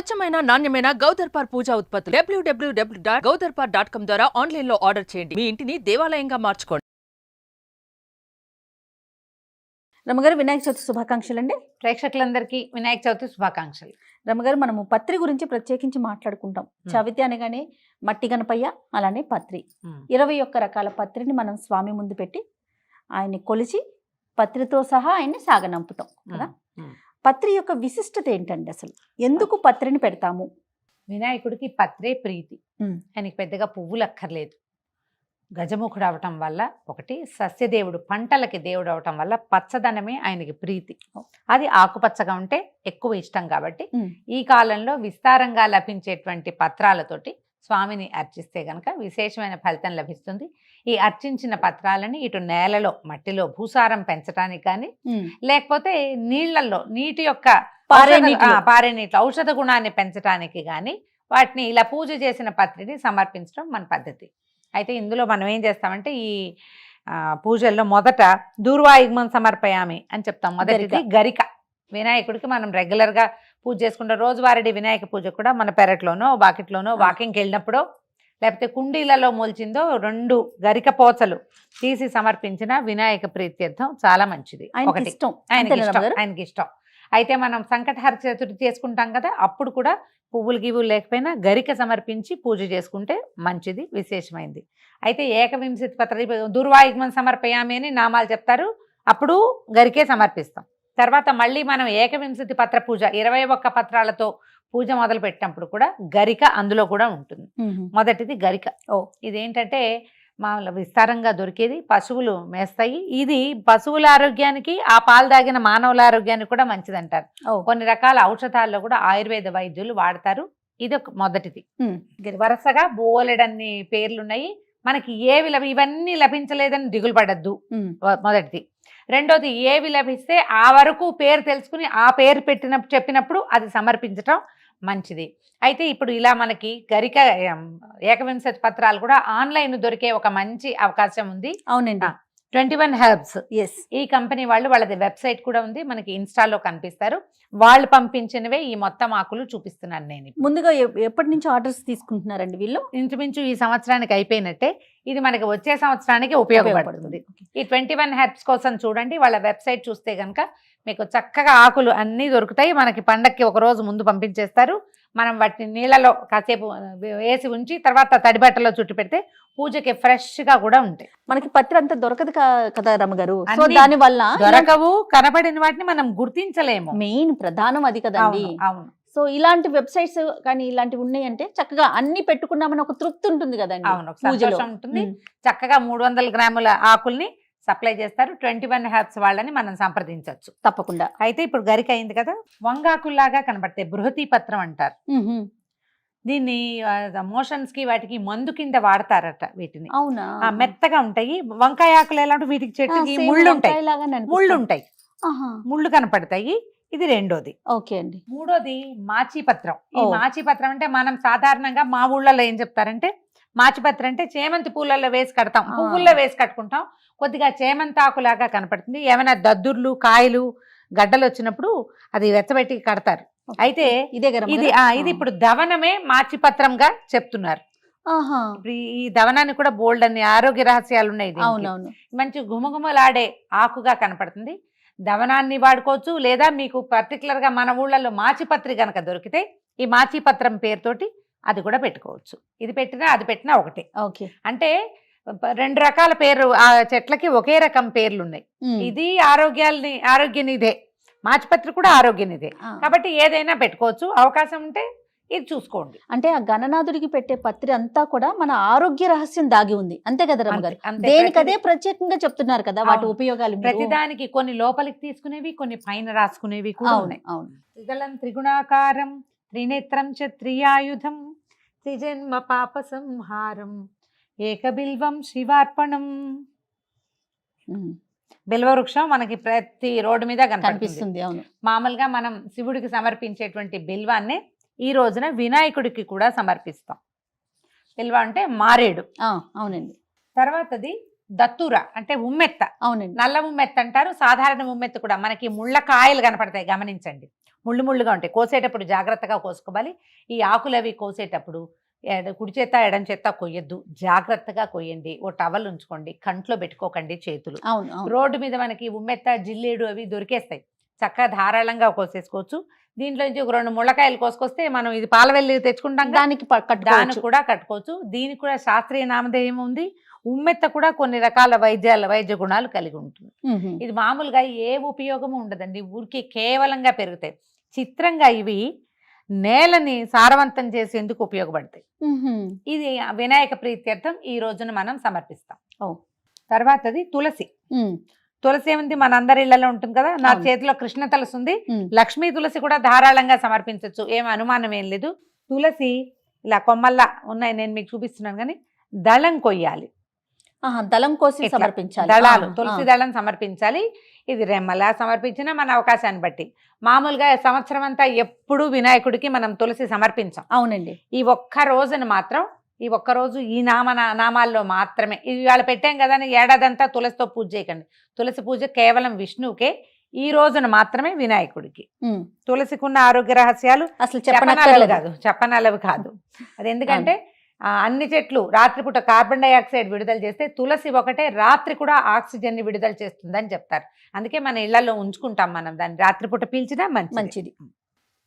స్వచ్ఛమైన నాణ్యమైన గౌదర్పార్ పూజా ఉత్పత్తులు. డబ్ల్యూడబ్ల్యూడబ్ల్యూ డాట్ గౌదర్పార్ డాట్ కామ్ ద్వారా ఆన్లైన్లో ఆర్డర్ చేయండి. మీ ఇంటిని దేవాలయంగా మార్చుకోండి. రమ్మగారు వినాయక చవితి శుభాకాంక్షలు అండి ప్రేక్షకులందరికీ వినాయక చవితి శుభాకాంక్షలు. రమ్మగారు మనము పత్రి గురించి ప్రత్యేకించి మాట్లాడుకుంటాం. చవితి అనగానే మట్టి గణపయ్య అలానే పత్రి. ఇరవై ఒక్క రకాల పత్రిని మనం స్వామి ముందు పెట్టి ఆయన్ని కొలిచి పత్రితో సహా ఆయన్ని సాగనంపుతాం. కదా. పత్రి యొక్క విశిష్టత ఏంటండి అసలు? ఎందుకు పత్రిని పెడతాము? వినాయకుడికి పత్రే ప్రీతి. ఆయనకి పెద్దగా పువ్వులు అక్కర్లేదు గజముఖుడు అవటం వల్ల ఒకటి సస్యదేవుడు పంటలకి దేవుడు అవటం వల్ల పచ్చదనమే ఆయనకి ప్రీతి. అది ఆకుపచ్చగా ఉంటే ఎక్కువ ఇష్టం కాబట్టి. ఈ కాలంలో విస్తారంగా లభించేటువంటి పత్రాలతోటి స్వామిని అర్చిస్తే గనక విశేషమైన ఫలితం లభిస్తుంది. ఈ అర్చించిన పత్రాలని ఇటు నేలలో మట్టిలో భూసారం పెంచడానికి కానీ. లేకపోతే నీళ్ళలో నీటి యొక్క పారే నీటిలో. ఔషధ గుణాన్ని పెంచడానికి కానీ వాటిని ఇలా పూజ చేసిన పత్రిని సమర్పించడం మన పద్ధతి అయితే ఇందులో మనం ఏం చేస్తామంటే ఈ పూజల్లో మొదట దూర్వాయుగ్మం సమర్పయామి అని చెప్తాం మొదటిది గరిక. వినాయకుడికి మనం రెగ్యులర్గా పూజ చేసుకుంటే రోజువారీ వినాయక పూజ కూడా మన పెరట్లోనో బాకెట్లోనో. వాకింగ్కి వెళ్ళినప్పుడో లేకపోతే కుండీలలో మొలిచిందో రెండు గరిక పోచలు తీసి సమర్పించిన వినాయక ప్రీత్యర్థం చాలా మంచిది. ఆయనకి ఒకటి. ఇష్టం. ఆయనకి అంతేనా ఇష్టం. రమ్మగారు? ఆయనకి ఇష్టం. అయితే మనం సంకటహర చతుర్థి చేసుకుంటాం కదా అప్పుడు కూడా పువ్వులు గివ్వులు లేకపోయినా గరిక సమర్పించి పూజ చేసుకుంటే మంచిది విశేషమైంది. అయితే ఏకవింశతి పత్ర దుర్వాయుగ్మం సమర్పయామి అని నామాలు చెప్తారు. అప్పుడు గరికే సమర్పిస్తాం. తర్వాత మళ్ళీ మనం ఏకవింశతి పత్ర పూజ ఇరవై ఒక్క పత్రాలతో పూజ మొదలు పెట్టినప్పుడు కూడా గరిక అందులో కూడా ఉంటుంది. మొదటిది గరిక. ఓ. ఇదేంటంటే మామూలు విస్తారంగా దొరికేది పశువులు మేస్తాయి. ఇది పశువుల ఆరోగ్యానికి ఆ పాలు తాగిన మానవుల ఆరోగ్యానికి కూడా మంచిదంటారు. కొన్ని రకాల ఔషధాల్లో కూడా ఆయుర్వేద వైద్యులు వాడతారు. ఇది ఒక మొదటిది వరుసగా బోలెడన్ని పేర్లు ఉన్నాయి మనకి ఏవి లభి ఇవన్నీ లభించలేదని దిగులు పడద్దు. మొదటిది. రెండోది ఏవి లభిస్తే ఆ వరకు పేరు తెలుసుకుని ఆ పేరు పెట్టిన చెప్పినప్పుడు అది సమర్పించటం. మంచిది అయితే ఇప్పుడు ఇలా మనకి గరిక ఏకవింశతి పత్రాలు కూడా ఆన్లైన్ దొరికే ఒక మంచి అవకాశం ఉంది అవునండి. Twenty one herbs. ఎస్ ఈ కంపెనీ వాళ్ళు వాళ్ళది వెబ్సైట్ కూడా ఉంది. మనకి ఇన్స్టాలో కనిపిస్తారు. వాళ్ళు పంపించినవే ఈ మొత్తం ఆకులు చూపిస్తున్నాను నేను. ముందుగా ఎప్పటి నుంచి ఆర్డర్స్ తీసుకుంటున్నారండి వీళ్ళు? ఇంచుమించు ఈ సంవత్సరానికి అయిపోయినట్టే. ఇది మనకి వచ్చే సంవత్సరానికి ఉపయోగపడుతుంది. ఈ ట్వంటీ వన్ హెర్బ్స్ కోసం చూడండి. వాళ్ళ వెబ్సైట్ చూస్తే కనుక మీకు చక్కగా ఆకులు అన్నీ దొరుకుతాయి. మనకి పండక్కి ఒక రోజు ముందు పంపించేస్తారు. మనం వాటిని నీళ్ళలో కాసేపు వేసి ఉంచి తర్వాత తడి బట్టలో చుట్టి పెడితే పూజకి ఫ్రెష్గా కూడా ఉంటాయి. మనకి పత్రి అంత దొరకదు కదా రమ్మగారు సో దాని వల్ల దొరకవు కనబడిన వాటిని మనం గుర్తించలేము. మెయిన్ ప్రధానం అది కదండి. అవును, సో ఇలాంటి వెబ్సైట్స్ కానీ ఇలాంటివి ఉన్నాయంటే చక్కగా అన్ని పెట్టుకున్నామని ఒక తృప్తి ఉంటుంది కదండి అవును ఉంటుంది. చక్కగా మూడు వందల గ్రాముల ఆకుల్ని సప్లై చేస్తారు. ట్వంటీ వన్ హ్యాప్స్ వాళ్ళని మనం సంప్రదించవచ్చు తప్పకుండా. అయితే ఇప్పుడు గరిక అయింది కదా? వంగాకుల్లాగా కనబడతాయి బృహతి పత్రం అంటారు. దీన్ని మోషన్స్కి వాటికి మందు కింద వాడతారట వీటిని. అవునా? మెత్తగా ఉంటాయి. వంకాయ ఆకులు ఎలా వీటికి చెట్టుకి ముళ్ళు ఉంటాయి. ముళ్ళు ఉంటాయి ముళ్ళు కనపడతాయి. ఇది రెండోది. ఓకే అండి. మూడోది మాచిపత్రం. ఈ. మాచిపత్రం అంటే మనం సాధారణంగా మా ఊళ్ళలో ఏం చెప్తారంటే మాచిపత్రం అంటే చేమంతి పూలలో వేసి కడతాం. పువ్వుల్లో వేసి కట్టుకుంటాం. కొద్దిగా చేమంతాకులాగా కనపడుతుంది. ఏమైనా దద్దుర్లు కాయలు గడ్డలు వచ్చినప్పుడు అది వెచ్చబెట్టి కడతారు. అయితే ఇదే ఇది ఇది ఇప్పుడు దవనమే మాచిపత్రంగా చెప్తున్నారు. ఈ- దవనానికి కూడా బోల్డ్ అన్ని ఆరోగ్య రహస్యాలు ఉన్నాయి. అవునవును. మంచి గుమగుమలాడే ఆకుగా కనపడుతుంది. దవనాన్ని వాడుకోవచ్చు లేదా మీకు particular గా మన ఊళ్ళల్లో మాచిపత్రి గనక దొరికితే ఈ మాచిపత్రం పేరుతోటి అది కూడా పెట్టుకోవచ్చు. ఇది పెట్టినా అది పెట్టినా ఒకటే. ఓకే. అంటే రెండు రకాల పేరు ఆ చెట్లకి ఒకే రకం పేర్లు ఉన్నాయి. ఇది ఆరోగ్యాలని ఆరోగ్యనిదే మాచిపత్రి కూడా ఆరోగ్యనిదే. కాబట్టి ఏదైనా పెట్టుకోవచ్చు అవకాశం ఉంటే ఇది చూసుకోండి అంటే ఆ గణనాథుడికి పెట్టే పత్రి అంతా కూడా మన ఆరోగ్య రహస్యం దాగి ఉంది అంతే కదా రమ్మగారు అంతే- అంతే. దేనికి ప్రతి- అదే ప్రత్యేకంగా చెప్తున్నారు కదా వాటి. ఉపయోగాలు. ప్రతిదానికి కొన్ని లోపలికి తీసుకునేవి కొన్ని పైన రాసుకునేవి కూడా ఉన్నాయి అవును త్రిదళం త్రిగుణాకారం త్రినేత్రం చ త్రియాయుధం త్రిజన్మ పాప సంహారం ఏకబిల్వం శివార్పణం. బిల్వవృక్షం మనకి ప్రతి రోడ్డు మీద కనిపిస్తుంది అవును. మామూలుగా మనం శివుడికి సమర్పించేటువంటి బిల్వాన్ని ఈ రోజున వినాయకుడికి కూడా సమర్పిస్తాం. బిల్వ అంటే మారేడు. అవునండి. తర్వాతది దత్తుర అంటే ఉమ్మెత్త. అవునండి. నల్ల ఉమ్మెత్త అంటారు సాధారణ ఉమ్మెత్త కూడా. మనకి ముళ్ళ కాయలు కనపడతాయి గమనించండి. ముళ్ళు ముళ్ళుగా ఉంటాయి. కోసేటప్పుడు జాగ్రత్తగా కోసుకోవాలి. ఈ ఆకులు అవి కోసేటప్పుడు కుడి చేత ఎడం చేత కొయ్యొద్దు. జాగ్రత్తగా కొయ్యండి. ఓ టవల్ ఉంచుకోండి. కంట్లో పెట్టుకోకండి చేతులు. అవును రోడ్డు మీద మనకి ఉమ్మెత్త జిల్లేడు అవి దొరికేస్తాయి. చక్కగా ధారాళంగా కోసేసుకోవచ్చు. దీంట్లో నుంచి ఒక రెండు ముళ్ళకాయలు కోసుకొస్తే మనం ఇది పాలవెల్లి తెచ్చుకుంటాం దానికి దానికి కూడా కట్టుకోవచ్చు. దీనికి కూడా శాస్త్రీయ నామధేయం ఉంది. ఉమ్మెత్త కూడా కొన్ని రకాల వైద్యాల వైద్య గుణాలు కలిగి ఉంటుంది. ఇది మామూలుగా ఏ ఉపయోగము ఉండదండి. ఊరికి కేవలంగా పెరుగుతాయి. చిత్రంగా ఇవి నేలని సారవంతం చేసేందుకు ఉపయోగపడతాయి. ఇది వినాయక ప్రీత్యర్థం ఈ రోజున మనం సమర్పిస్తాం ఓ. తర్వాతది తులసి. తులసి ఏముంది మన అందరి ఇళ్ళలో ఉంటుంది కదా నా. చేతిలో కృష్ణ తులసి ఉంది. లక్ష్మీ తులసి కూడా ధారాళంగా సమర్పించవచ్చు ఏం అనుమానం ఏం లేదు తులసి ఇలా కొమ్మల్లా ఉన్నాయి నేను మీకు చూపిస్తున్నాను కానీ దళం కొయ్యాలి దళం కోసి సమర్పించాలి. దళాలు తులసి. దళం సమర్పించాలి. ఇది రెమ్మలా సమర్పించినా మన అవకాశాన్ని బట్టి. మామూలుగా సంవత్సరం అంతా ఎప్పుడూ వినాయకుడికి మనం తులసి సమర్పించాం. అవునండి. ఈ ఒక్క రోజున మాత్రం ఈ ఒక్క రోజు ఈ నామ నామాల్లో మాత్రమే. ఇది ఇవాళ పెట్టాం కదా అని ఏడాదంతా తులసితో పూజ చేయకండి. తులసి పూజ కేవలం విష్ణువుకే ఈ రోజున మాత్రమే వినాయకుడికి. మ్మ్. తులసికి ఉన్న ఆరోగ్య రహస్యాలు అసలు చెప్పనలవి కాదు చెప్పనలవి కాదు. అది ఎందుకంటే అన్ని చెట్లు రాత్రిపూట కార్బన్ డైఆక్సైడ్ విడుదల చేస్తే తులసి ఒకటే రాత్రి కూడా ఆక్సిజన్ని విడుదల చేస్తుందని చెప్తారు. అందుకే మన ఇళ్ళలో ఉంచుకుంటాం మనం దాన్ని. రాత్రిపూట పీల్చినా మంచి మంచిది.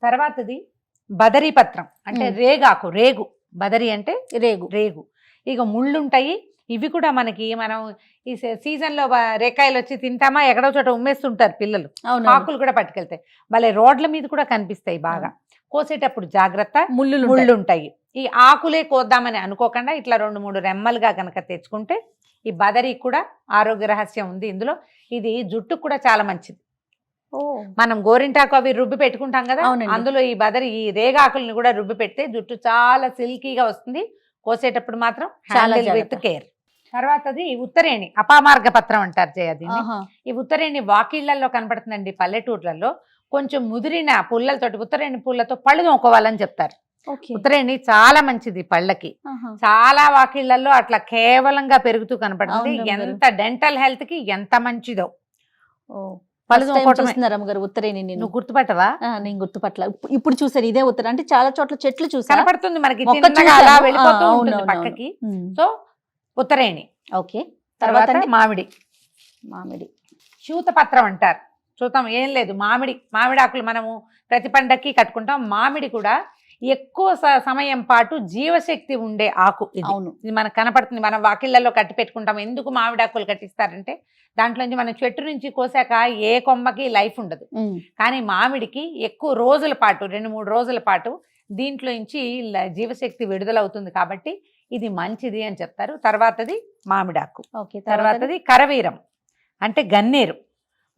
తర్వాతది బదరీ పత్రం అంటే. రేగాకు రేగు. బదరి అంటే రేగు. రేగు. ఇక ముళ్ళు ఉంటాయి ఇవి కూడా మనకి మనం ఈ సీజన్లో రేకాయలు వచ్చి తింటామా ఎక్కడో చోట ఉమ్మేస్తుంటారు పిల్లలు. ఆకులు కూడా పట్టుకెళ్తాయి. భలే రోడ్ల మీద కూడా కనిపిస్తాయి బాగా. కోసేటప్పుడు జాగ్రత్త ముళ్ళు ముళ్ళు ఉంటాయి ఈ ఆకులే కోద్దామని అనుకోకుండా ఇట్లా రెండు మూడు రెమ్మలుగా కనుక తెచ్చుకుంటే ఈ బదరి కూడా ఆరోగ్య రహస్యం ఉంది ఇందులో. ఇది జుట్టుకు కూడా చాలా మంచిది. మనం గోరింటాకు అవి రుబ్బి పెట్టుకుంటాం కదా. అందులో ఈ బదరి ఈ రేగాకుల్ని కూడా రుబ్బి పెడితే జుట్టు చాలా సిల్కీగా వస్తుంది. కోసేటప్పుడు మాత్రం చాలా విత్. కేర్. తర్వాతది ఉత్తరేణి అపామార్గ పత్రం అంటారు జయ దీన్ని. ఈ ఉత్తరేణి వాకిళ్ళలో కనపడుతుందండి పల్లెటూర్లలో. కొంచెం ముదిరిన పుల్లలతోటి ఉత్తరేణి పుల్లతో పళ్ళు తోముకోవాలని చెప్తారు. ఉత్తరేణి చాలా మంచిది పళ్ళకి. చాలా వాకిళ్ళలో అట్లా కేవలంగా పెరుగుతూ కనపడుతుంది. ఎంత డెంటల్ హెల్త్కి ఎంత మంచిదో. నేను నువ్వు గుర్తుపట్టవా? ఆ, నేను గుర్తుపట్ల ఇప్పు- ఇప్పుడు చూసాను ఇదే ఉత్తరం. అంటే చాలా చోట్ల చెట్లు చూసా. కనపడుతుంది మనకి అలా. వెళ్ళిపోతూ ఉంటుంది పక్కకి. సో ఉత్తరేణి. ఓకే. తర్వాత తర్వాత? అండి? మామిడి. మామిడి. శూతపత్రం అంటారు. చూద్దాం ఏం లేదు. మామిడి మామిడి ఆకులు మనము ప్రతి పండక్కి కట్టుకుంటాం. మామిడి కూడా ఎక్కువ స- సమయం పాటు జీవశక్తి ఉండే ఆకు ఇది. అవును. ఇది మనకు కనపడుతుంది. మనం వాకిళ్ళలో కట్టి పెట్టుకుంటాం. ఎందుకు మామిడి ఆకులు కట్టిస్తారంటే దాంట్లో నుంచి మనం చెట్టు నుంచి కోసాక ఏ కొమ్మకి లైఫ్ ఉండదు. ఉమ్. కానీ మామిడికి ఎక్కువ రోజుల పాటు రెండు మూడు రోజుల పాటు దీంట్లో నుంచి ల- జీవశక్తి విడుదలవుతుంది కాబట్టి ఇది మంచిది అని చెప్తారు. తర్వాతది మామిడాకు. ఓకే తర్వాత తర్వాతది? కరవీరం. అంటే గన్నేరు.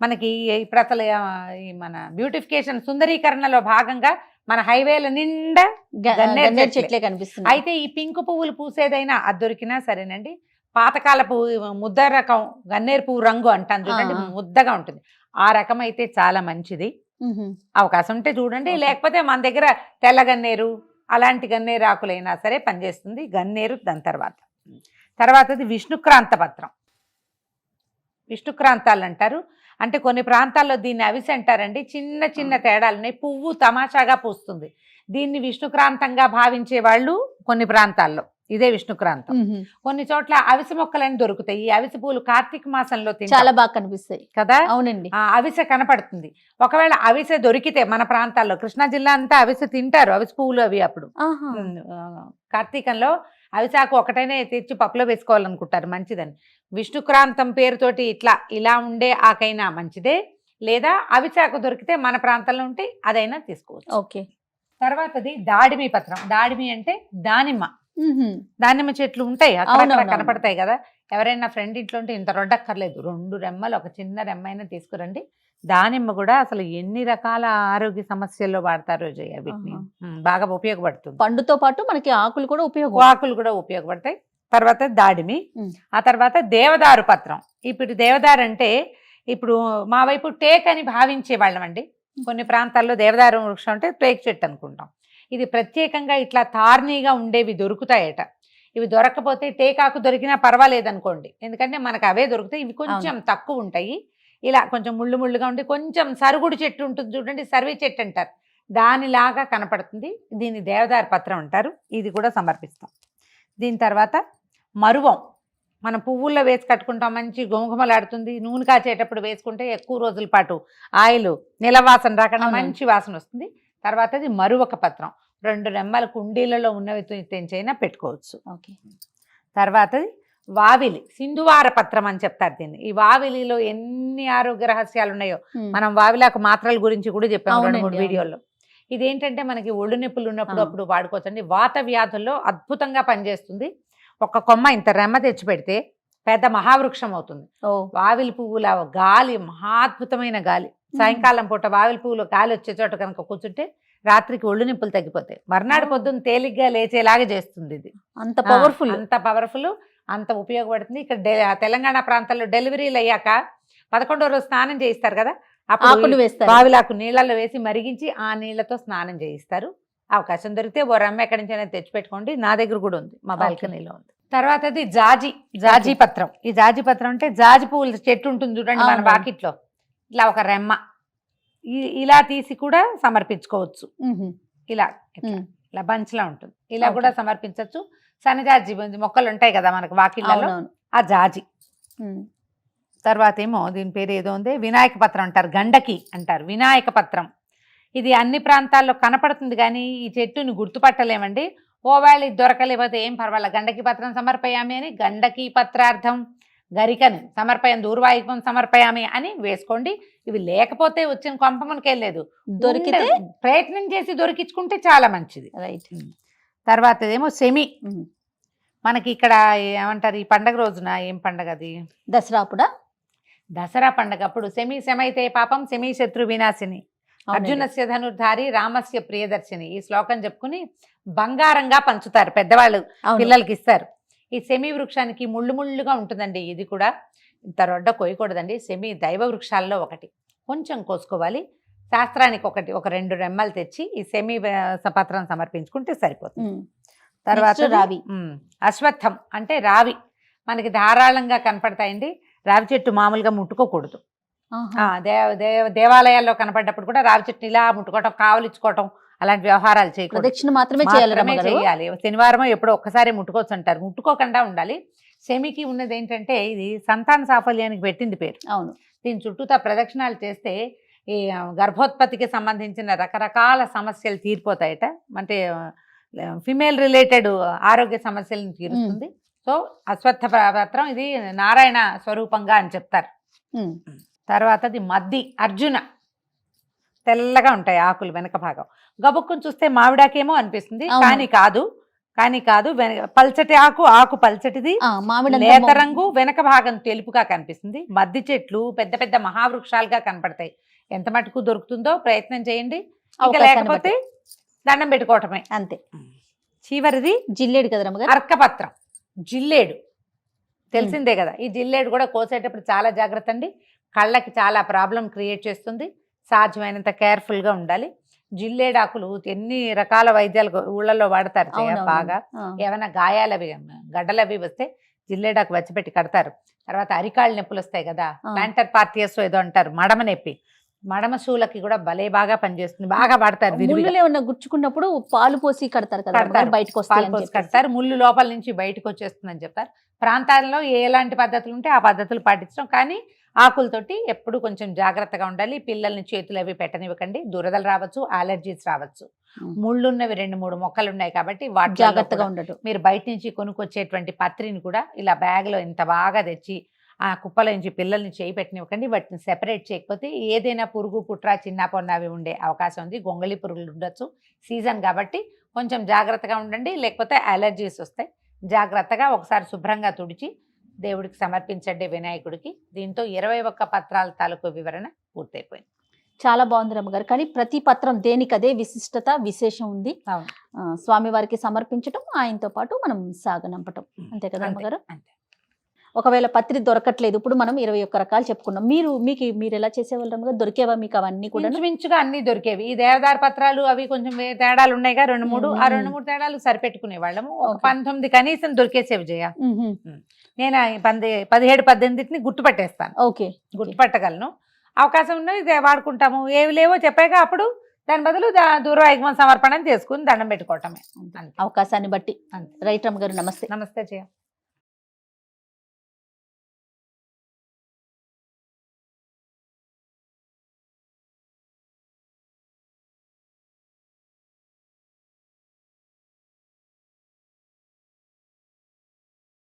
మనకి ఇప్పుడు అసలు ఆ, ఈ మన బ్యూటిఫికేషన్ సుందరీకరణలో భాగంగా మన హైవేల నిండా గన్నేరు చెట్లే. కనిపిస్తున్నాయి. అయితే ఈ పింక్ పువ్వులు పూసేదైనా అది దొరికినా సరేనండి. పాతకాల పువ్వు ముద్ద రకం గన్నేరు పువ్వు రంగు అంటాను చూడండి. ముద్దగా ఉంటుంది. ఆ రకం అయితే చాలా మంచిది. అవకాశం ఉంటే చూడండి. లేకపోతే మన దగ్గర తెల్ల గన్నేరు అలాంటి గన్నేరు ఆకులైనా సరే పనిచేస్తుంది. గన్నేరు దాని తర్వాత. తర్వాతది విష్ణుక్రాంత పత్రం. విష్ణుక్రాంతాలు అంటారు అంటే కొన్ని ప్రాంతాల్లో దీన్ని అవిసి అంటారండి. చిన్న చిన్న తేడాలున్నాయి పువ్వు తమాషాగా పూస్తుంది. దీన్ని విష్ణుక్రాంతంగా భావించే వాళ్ళు కొన్ని ప్రాంతాల్లో. ఇదే విష్ణుక్రాంతం. కొన్ని చోట్ల అవిసె మొక్కలని దొరుకుతాయి. ఈ అవిసె పూలు కార్తీక మాసంలో చాలా బాగా కనిపిస్తాయి. కదా? అవునండి. ఆ అవిసె కనపడుతుంది. ఒకవేళ అవిసె దొరికితే మన ప్రాంతాల్లో కృష్ణా జిల్లా అంతా అవిసె తింటారు అవిసె పువ్వులు అవి అప్పుడు. కార్తీకంలో అవిసాకు ఒకటైనా తెచ్చి పప్పులో వేసుకోవాలనుకుంటారు మంచిదని. విష్ణుక్రాంతం పేరుతోటి ఇట్లా ఇలా ఉండే ఆకైనా మంచిదే. లేదా అవిసాకు దొరికితే మన ప్రాంతంలో ఉంటే అదైనా తీసుకోవచ్చు. ఓకే. తర్వాతది దాడిమి పత్రం. దాడిమి అంటే దానిమ్మ. దానిమ్మ చెట్లు ఉంటాయి అవునవునవును. కనపడతాయి కదా. ఎవరైనా ఫ్రెండ్ ఇంట్లో ఉంటే ఇంత రొడ్డక్కర్లేదు రెండు రెమ్మలు ఒక చిన్న రెమ్మైనా తీసుకురండి. దానిమ్మ కూడా అసలు ఎన్ని రకాల ఆరోగ్య సమస్యల్లో వాడతారో జయ వీటిని. బాగా ఉపయోగపడుతుంది. పండుతో పాటు మనకి ఆకులు కూడా ఉపయోగం. ఆకులు కూడా ఉపయోగపడతాయి. తర్వాత దాడిమి. ఆ తర్వాత దేవదారు పత్రం. ఇప్పుడు దేవదారు అంటే ఇప్పుడు మా వైపు టేక్ అని భావించే వాళ్ళం అండి కొన్ని ప్రాంతాల్లో దేవదారు వృక్షం అంటే టేక్ చెట్టు అనుకుంటాం. ఇది ప్రత్యేకంగా ఇట్లా తార్నీగా ఉండేవి దొరుకుతాయట. ఇవి దొరకకపోతే టేకాకు దొరికినా పర్వాలేదు అనుకోండి ఎందుకంటే మనకు అవే దొరుకుతాయి. ఇవి కొంచెం తక్కువ ఉంటాయి. ఇలా కొంచెం ముళ్ళు ముళ్ళుగా ఉండి కొంచెం సరుగుడు చెట్టు ఉంటుంది చూడండి సర్వీ చెట్టు అంటారు. దానిలాగా కనపడుతుంది. దీన్ని దేవదారు పత్రం అంటారు. ఇది కూడా సమర్పిస్తాం. దీని తర్వాత మరువం. మనం పువ్వుల్లో వేసి కట్టుకుంటాం. మంచి గుమగుమలాడుతుంది నూనె కాచేటప్పుడు వేసుకుంటే ఎక్కువ రోజుల పాటు ఆయిల్ నిలవాసన రాకుండా. మంచి వాసన వస్తుంది. తర్వాత ఇది మరువక పత్రం. రెండు రెమ్మల కుండీలలో ఉన్నవి తెంచైనా పెట్టుకోవచ్చు. ఓకే. తర్వాతది వావిలి సింధువార పత్రం అని చెప్తారు దీన్ని. ఈ వావిలిలో ఎన్ని ఆరోగ్య రహస్యాలు ఉన్నాయో. మనం వావిలాకు మాత్రల గురించి కూడా చెప్పాము రెండు మూడు. వీడియోల్లో. ఇదేంటంటే మనకి ఒళ్ళు నొప్పులు ఉన్నప్పుడు. అప్పుడు వాడుకోవచ్చండి. వాత వ్యాధుల్లో అద్భుతంగా పనిచేస్తుంది. ఒక కొమ్మ ఇంత రెమ్మ తెచ్చి పెడితే పెద్ద మహావృక్షం అవుతుంది. ఓ. వావిలి పువ్వుల గాలి మహాద్భుతమైన గాలి. సాయంకాలం పూట వావిలి పువ్వులు గాలి వచ్చే చోట కనుక కూర్చుంటే రాత్రికి ఒళ్ళు నొప్పులు తగ్గిపోతాయి. మర్నాడు. పొద్దున్న తేలిగ్గా లేచేలాగా చేస్తుంది ఇది. అంత పవర్ఫుల్ అంత పవర్ఫుల్ అంత ఉపయోగపడుతుంది. ఇక్కడ తెలంగాణ ప్రాంతాల్లో డెలివరీలు అయ్యాక పదకొండో రోజు స్నానం చేయిస్తారు కదా? అప్పుడు వేస్తారు. బావిలాకు నీళ్ళల్లో వేసి మరిగించి ఆ నీళ్ళతో స్నానం చేయిస్తారు. అవకాశం దొరికితే ఓ రమ్మ ఎక్కడి నుంచైనా తెచ్చిపెట్టుకోండి. నా దగ్గర కూడా ఉంది. మా. బాల్కనీలో ఉంది. తర్వాతది జాజి జాజి పత్రం. ఈ జాజి పత్రం అంటే జాజి పువ్వుల చెట్టు ఉంటుంది చూడండి మన అవును. ఇలా ఒక రెమ్మ. ఈ- ఇలా తీసి కూడా సమర్పించుకోవచ్చు. ఇలా ఇట్లా. ఇలా బంచ్లా ఉంటుంది. ఇలా. కూడా సమర్పించవచ్చు సన్నజాజి మొక్కలు ఉంటాయి కదా మనకు వాకిళ్ళలో? ఆ జాజి. తర్వాత ఏమో దీని పేరు ఏదో ఉంది? వినాయక పత్రం అంటారు. గండకి అంటారు. వినాయక పత్రం. ఇది అన్ని ప్రాంతాల్లో కనపడుతుంది కానీ ఈ చెట్టుని గుర్తుపట్టలేమండి. ఓవేళ ఇది దొరకలేకపోతే ఏం పర్వాలేదు. గండకి పత్రం సమర్పయామి అని గండకి పత్రార్థం. గరికని సమర్పయం దూర్వాయుకం సమర్పయామి అని వేసుకోండి. ఇవి లేకపోతే వచ్చిన కొంపమునకెళ్ళలేదు దొరికితే? ప్రయత్నం చేసి దొరికించుకుంటే చాలా మంచిది. రైట్. తర్వాత ఏమో సెమి. మనకి ఇక్కడ ఏమంటారు ఈ పండగ రోజున ఏం పండగ అది? దసరా అప్పుడా? దసరా పండగ అప్పుడు సెమి శమైతే పాపం సెమి శత్రు వినాశిని. అర్జునస్య ధనుర్ధారి రామస్య ప్రియదర్శిని. ఈ శ్లోకం చెప్పుకుని బంగారంగా పంచుతారు పెద్దవాళ్ళు. పిల్లలకి ఇస్తారు. ఈ సెమి వృక్షానికి ముళ్ళు ముళ్ళుగా ఉంటుందండి ఇది కూడా. ఇంత రొడ్డ కొయ్యకూడదండి. సెమి దైవ వృక్షాల్లో ఒకటి. కొంచెం కోసుకోవాలి. శాస్త్రానికి ఒకటి ఒక రెండు రెమ్మలు తెచ్చి ఈ సెమి పత్రం సమర్పించుకుంటే సరిపోతుంది. తర్వాత రావి. అశ్వత్థం అంటే రావి. మనకి ధారాళంగా కనపడతాయండి. రావి చెట్టు మామూలుగా ముట్టుకోకూడదు. దేవ దేవ దేవాలయాల్లో కనపడ్డప్పుడు కూడా రావి చెట్టుని ఇలా ముట్టుకోవటం కావలించుకోవటం అలాంటి వ్యవహారాలు చేయకూడదు. ప్రదక్షిణ మాత్రమే చేయాలి శనివారం ఎప్పుడో ఒక్కసారి ముట్టుకోవచ్చు అంటారు ముట్టుకోకుండా ఉండాలి. సెమికి ఉన్నది ఏంటంటే ఇది సంతాన సాఫల్యానికి పెట్టింది పేరు. అవును. దీని చుట్టూతా ప్రదక్షిణాలు చేస్తే ఈ గర్భోత్పత్తికి సంబంధించిన రకరకాల సమస్యలు తీరిపోతాయట. అంటే ఫిమేల్ రిలేటెడ్ ఆరోగ్య సమస్యలను తీరుస్తుంది. సో అశ్వత్థ పత్రం ఇది నారాయణ స్వరూపంగా అని చెప్తారు. తర్వాతది మద్ది అర్జున. తెల్లగా ఉంటాయి ఆకులు వెనక భాగం. గబుక్కుని చూస్తే మామిడాకేమో అనిపిస్తుంది. కానీ కాదు. కానీ కాదు పల్చటి ఆకు ఆకు పల్చటిది. మామిడి లేత రంగు వెనక భాగం తెలుపుగా కనిపిస్తుంది. మద్ది చెట్లు పెద్ద పెద్ద మహావృక్షాలుగా కనపడతాయి. ఎంత మటుకు దొరుకుతుందో ప్రయత్నం చేయండి. ఇంకా లేకపోతే దండం పెట్టుకోవటమే. అంతే. చివరిది జిల్లేడు కదా అర్కపత్రం. జిల్లేడు. తెలిసిందే కదా. ఈ జిల్లేడు కూడా కోసేటప్పుడు చాలా జాగ్రత్త అండి. కళ్ళకి చాలా ప్రాబ్లం క్రియేట్ చేస్తుంది. సాధ్యమైనంత కేర్ఫుల్గా ఉండాలి జిల్లేడాకులు ఎన్ని రకాల వైద్యాలు ఊళ్ళల్లో వాడతారు. బాగా. ఏమైనా గాయాలు అవి గడ్డలు అవి వస్తే జిల్లేడాకు వచ్చిపెట్టి కడతారు తర్వాత అరికాళ్ళు నొప్పులు వస్తాయి కదా ఆ. ప్లాంటర్ పార్టీస్ ఏదో అంటారు మడమ నొప్పి మడమ శూలకి కూడా భలే బాగా పనిచేస్తుంది బాగా. ముళ్ళులు ఏమన్నా గుచ్చుకున్నప్పుడు పాలు పోసి కడతారు కదా కడతారు. బయటకు పాలు పోసి. కడతారు ముళ్ళు లోపల నుంచి బయటకు వచ్చేస్తుందని చెప్తారు ప్రాంతాల్లో ఎలాంటి పద్ధతులు ఉంటే ఆ పద్ధతులు పాటించడం కానీ ఆకులతోటి ఎప్పుడు కొంచెం జాగ్రత్తగా ఉండాలి. పిల్లల్ని చేతులు అవి పెట్టనివ్వకండి. దురదలు రావచ్చు అలర్జీస్ రావచ్చు. ఉం. ముళ్ళున్నవి రెండు మూడు మొక్కలు ఉన్నాయి కాబట్టి వాటి జాగ్రత్తగా ఉండటం. మీరు బయట నుంచి కొనుక్కొచ్చేటువంటి పత్రిని కూడా ఇలా బ్యాగ్లో ఇంత బాగా తెచ్చి ఆ కుప్పల నుంచి పిల్లల్ని చేయి పెట్టనివ్వకండి. వాటిని సెపరేట్ చేయకపోతే ఏదైనా పురుగు పుట్ర చిన్న పొన్నవి ఉండే అవకాశం ఉంది. గొంగళి పురుగులు ఉండొచ్చు. సీజన్ కాబట్టి కొంచెం జాగ్రత్తగా ఉండండి. లేకపోతే అలర్జీస్ వస్తాయి. జాగ్రత్తగా ఒకసారి శుభ్రంగా తుడిచి దేవుడికి సమర్పించండి వినాయకుడికి. దీంతో ఇరవై ఒక్క పత్రాల తాలూకు వివరణ పూర్తయిపోయింది. చాలా బాగుంది రమ్మగారు కానీ ప్రతి పత్రం దేనికి అదే విశిష్టత విశేషం ఉంది. స్వామివారికి సమర్పించటం ఆయనతో పాటు మనం సాగనంపటం. అంతే కదా అమ్మగారు అంతే. ఒకవేళ పత్రి దొరకట్లేదు ఇప్పుడు మనం ఇరవై ఒక్క రకాలు చెప్పుకున్నాం. మీరు మీకు మీరు ఎలా చేసేవాళ్ళం దొరికేవా మీకు అవన్నీ కూడా? ఇంచుమించుగా అన్ని దొరికేవి. ఈ దేవదార పత్రాలు అవి కొంచెం తేడాలు ఉన్నాయిగా రెండు మూడు ఆ. రెండు మూడు తేడాలు సరిపెట్టుకునే వాళ్ళము. పంతొమ్మిది కనీసం దొరికేసేవి జయ. నేను పంది పదిహేడు పద్దెనిమిదిని గుర్తుపట్టేస్తాను. ఓకే. గుర్తుపట్టగలను. అవకాశం ఉన్నది వాడుకుంటాము. ఏవి లేవో చెప్పాక అప్పుడు దాని బదులు దూర యజ్ఞ సమర్పణ చేసుకుని దండం పెట్టుకోవటమే. అవకాశాన్ని బట్టి. రైట్ రమ్మ గారు నమస్తే. నమస్తే జయ.